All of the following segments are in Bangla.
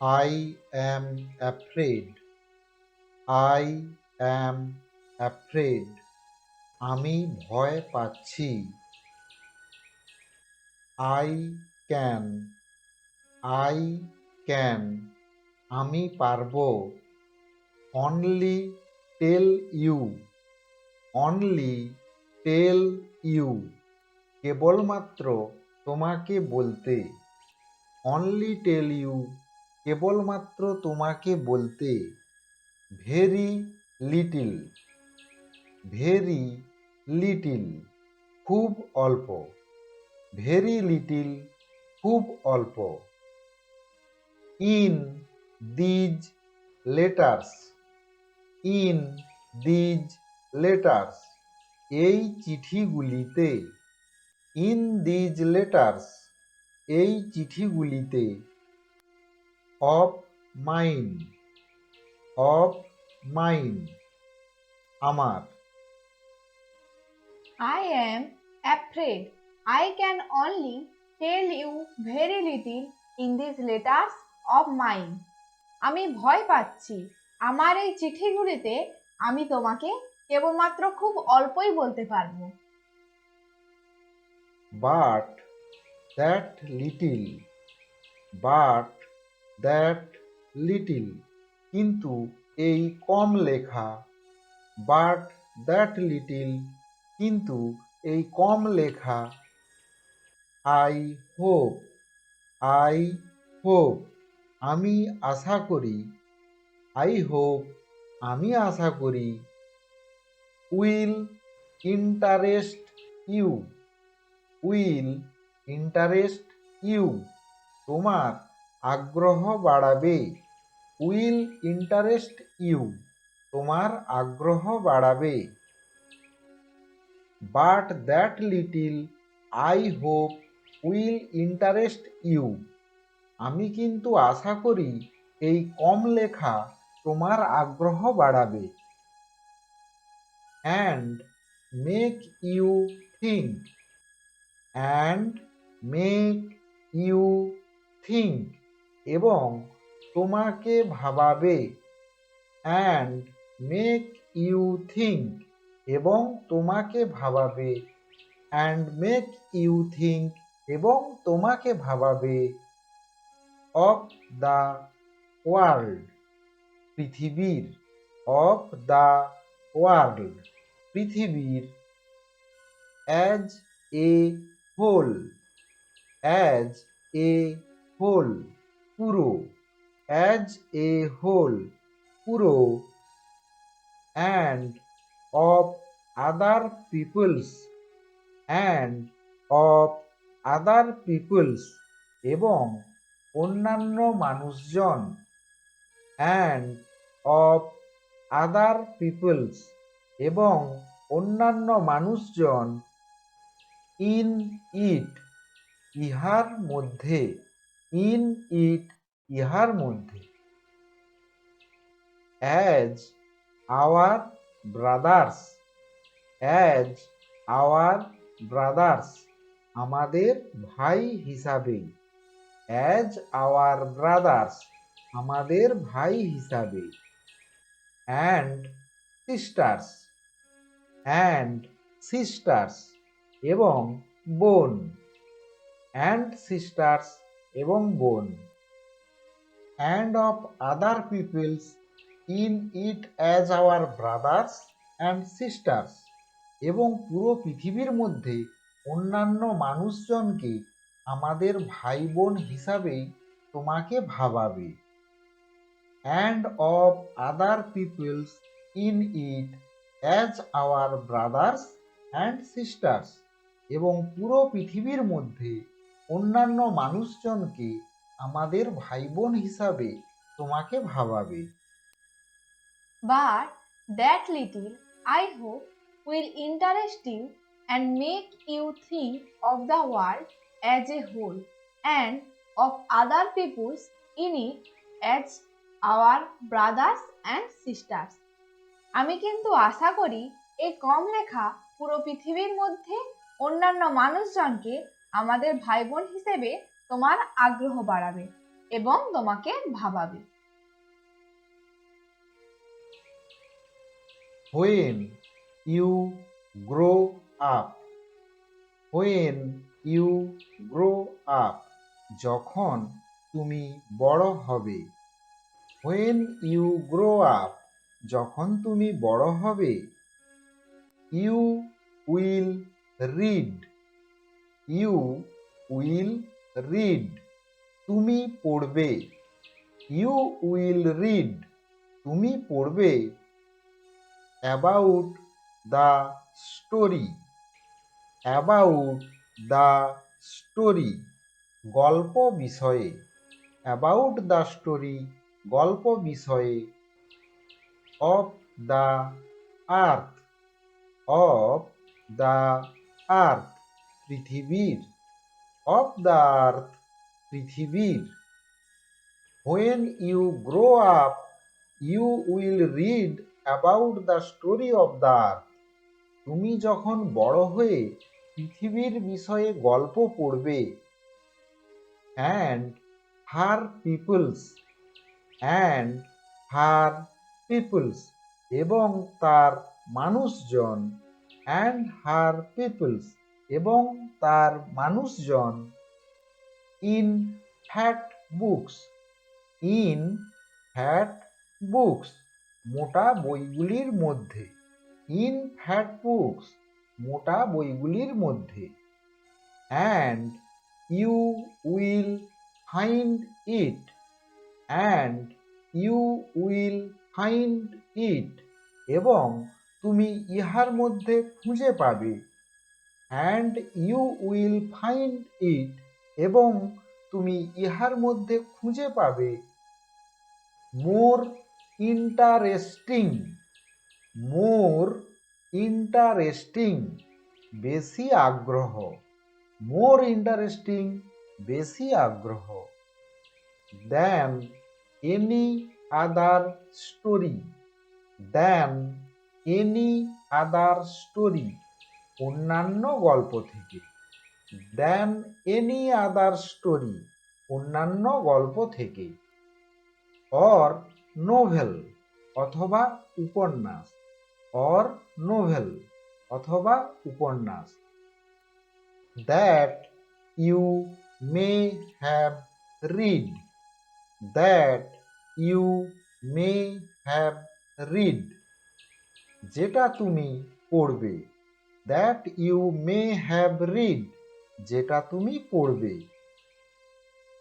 I am afraid. I am afraid. আমি ভয় পাচ্ছি I can. I can. আমি পারব only tell you only tell you কেবলমাত্র তোমাকে বলতে অনলি টেল ইউ কেবলমাত্র তোমাকে বলতে ভেরি লিটিল ভেরি লিটিল, খুব অল্প, ভেরি লিটিল, খুব অল্প। In these letters, in these letters. এই চিঠিগুলিতে, ইন দিজ লেটার্স, এই চিঠিগুলিতে অফ মাইন অফ মাইন আমার I am afraid. I can only tell you very little in these letters of mine. আমি ভয় পাচ্ছি আমার এই চিঠিগুলিতে আমি তোমাকে কেবলমাত্র খুব অল্পই বলতে পারব but that little but that little কিন্তু এই কম লেখা বাট দ্যাট লিটিল কিন্তু এই কম লেখা আই হোপ আই হোপ আমি আশা করি আই হোপ আমি আশা করি will interest you will interest you তোমার আগ্রহ বাড়াবে। উইল ইন্টারেস্ট ইউ, তোমার আগ্রহ বাড়াবে। But that little, I hope will interest you. আমি কিন্তু আশা করি এই কম লেখা তোমার আগ্রহ বাড়াবে। And make you think and make you think এবং তোমাকে ভাবাবে। অ্যান্ড মেক ইউ থিঙ্ক এবং তোমাকে ভাবাবে। অ্যান্ড মেক ইউ থিঙ্ক এবং তোমাকে ভাবাবে। অফ দ্য ওয়ার্ল্ড পৃথিবীর। অফ দ্য ওয়ার্ল্ড পৃথিবীর। As a whole as a whole পুরো অ্যাজ এ হোল পুরো and of other peoples and of other peoples এবং অন্যান্য মানুষজন অ্যান্ড অফ আদার পিপলস এবং অন্যান্য মানুষজন ইন ইট ইহার মধ্যে। ইন ইট ইহার মধ্যে। As our brothers, as our brothers, আমাদের ভাই হিসাবে অ্যাজ আওয়ার ব্রাদার্স, আমাদের ভাই হিসাবে অ্যান্ড সিস্টার্স অ্যান্ড সিস্টার্স এবং বোন। অ্যান্ড সিস্টার্স এবং বোন। And of other peoples in it as our brothers and sisters এবং পুরো পৃথিবীর মধ্যে অন্যান্য মানুষজনকে আমাদের ভাই বোন হিসাবেই তোমাকে ভাবাবে। And of other peoples in it as our brothers and sisters এবং পুরো পৃথিবীর মধ্যে অন্যান্য মানুষজনকে আমাদের ভাই বোন হিসাবে তোমাকে ভাবাবে? But that little I hope will interest you and make you think of the world as a whole and of other peoples in it as our brothers and sisters আমি কিন্তু আশা করি এই কম লেখা পুরো পৃথিবীর মধ্যে অন্যান্য মানুষজনকে আমাদের ভাই বোন হিসেবে তোমার আগ্রহ বাড়াবে এবং তোমাকে ভাবাবে। When you grow up when you grow up যখন তুমি বড় হবে হোয়েন ইউ গ্রো আপ যখন তুমি বড় হবে you will read you will read তুমি পড়বে। ইউ উইল রিড তুমি পড়বে। About the story about the story গল্প বিষয়ে। অ্যাবাউট দ্য স্টোরি গল্প বিষয়ে। Of the earth of the earth পৃথিবীর of the earth পৃথিবীর when you grow up you will read about the story of the earth তুমি যখন বড় হয়ে পৃথিবীর বিষয়ে গল্প পড়বে and her peoples and her peoples এবং তার মানুষজন and her peoples এবং তার মানুষজন in fat books in fat books মোটা বইগুলির মধ্যে ইন ফ্যাট বুকস মোটা বইগুলির মধ্যে and you will find it and you will find it এবং তুমি ইহার মধ্যে খুঁজে পাবে। And you will find it এবং তুমি ইহার মধ্যে খুঁজে পাবে। মোর ইন্টারেস্টিং মোর ইন্টারেস্টিং বেশি আগ্রহ। মোর ইন্টারেস্টিং বেশি আগ্রহ। Than any other story than any other story অন্যান্য গল্প থেকে। দেন এনি আদার স্টোরি অন্যান্য গল্প থেকে। অর নোভেল অথবা উপন্যাস। অর নোভেল অথবা উপন্যাস। That you may have read that you may have read যেটা তুমি পড়বে। That you may have read যেটা তুমি পড়বে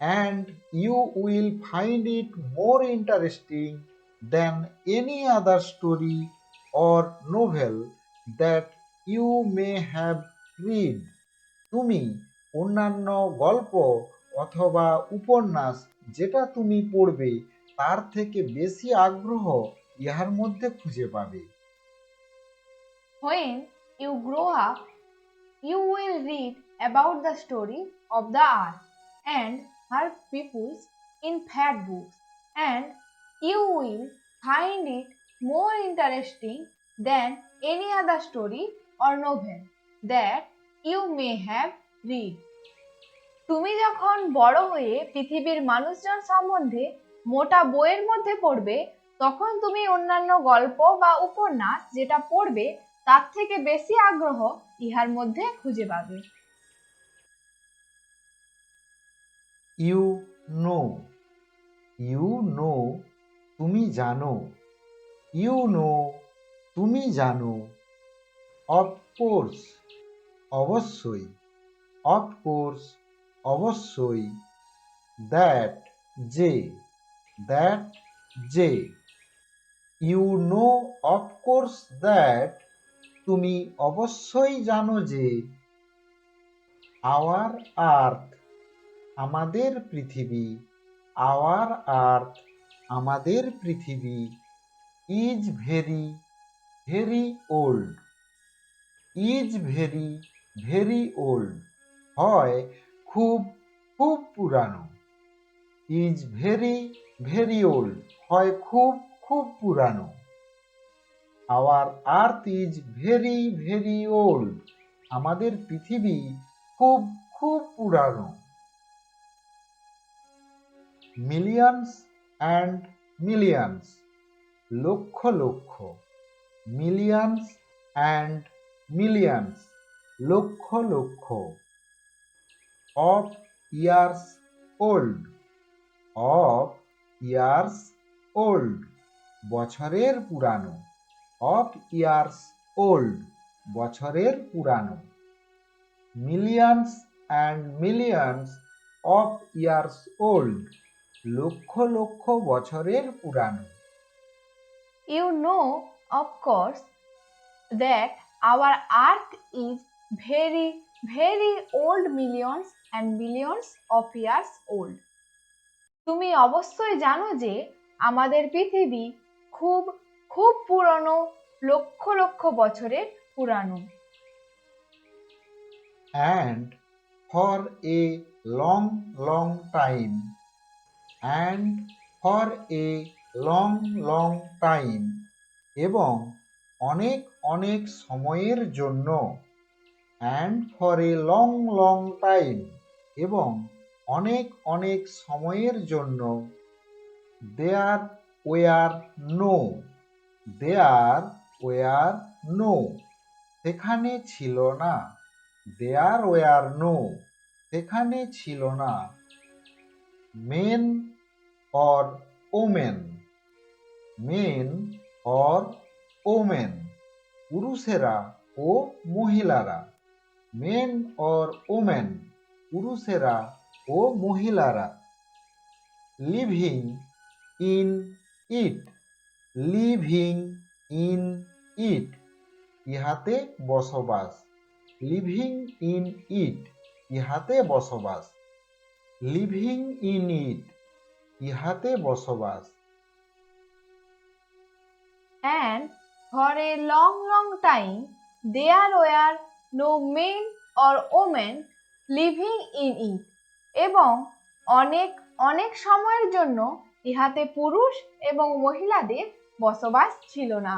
and you will find it more interesting than any other story or novel that you may have read. তুমি অন্যান্য গল্প অথবা উপন্যাস যেটা তুমি পড়বে তার থেকে বেশি আগ্রহ ইহার মধ্যে খুঁজে পাবে When you grow up, you will read about the story of the earth and her peoples in fat books, and you will find it more interesting than any other story or novel that you may have read. তুমি যখন বড় হয়ে পৃথিবীর মানুষজন সম্বন্ধে মোটা বইয়ের মধ্যে পড়বে তখন তুমি অন্যান্য গল্প বা উপন্যাস যেটা পড়বে তার থেকে বেশি আগ্রহ ইহার মধ্যে খুঁজে পাবে। You know. ইউ নো, তুমি জানো। ইউ নো, তুমি জানো। অফকোর্স অবশ্যই। অফকোর্স অবশ্যই। দ্যাট যে দ্যাট যে। ইউ নো অফকোর্স দ্যাট তুমি অবশ্যই জানো যে আওয়ার আর্থ আমাদের পৃথিবী আওয়ার আর্থ আমাদের পৃথিবী is very very old is very very old হয় খুব খুব পুরানো ইজ ভেরি ভেরি ওল্ড হয় খুব খুব পুরানো। Our earth is very very old আমাদের পৃথিবী খুব খুব পুরানো। মিলিয়নস অ্যান্ড মিলিয়নস লক্ষ লক্ষ। মিলিয়নস অ্যান্ড মিলিয়নস লক্ষ লক্ষ। Of years old of years old বছরের পুরানো। অফ ইয়ার্স ওল্ড বছরের পুরানো millions and millions of years old লক্ষ লক্ষ বছরের পুরানো you know course, that our earth is very very old millions and millions of years old. তুমি অবশ্যই জানো যে আমাদের পৃথিবী খুব খুব পুরনো লক্ষ লক্ষ বছরের পুরানো and for a long long time and for a long long time এবং অনেক অনেক সময়ের জন্য and for a long long time এবং অনেক অনেক সময়ের জন্য there were no there were no. সেখানে ছিল না। There were no. সেখানে ছিল না। Men or women. Men or women. পুরুষেরা ও মহিলারা। Men or women. পুরুষেরা ও মহিলারা। Living in it. Living in it, ইহাতে বসবাস। লিভিং ইন ইট, ইহাতে বসবাস। লিভিং ইন ইট, ইহাতে বসবাস। And for a long long time, there were no men or women living in it এবং অনেক অনেক সময়ের জন্য ইহাতে পুরুষ এবং মহিলাদের বসবাস ছিল না।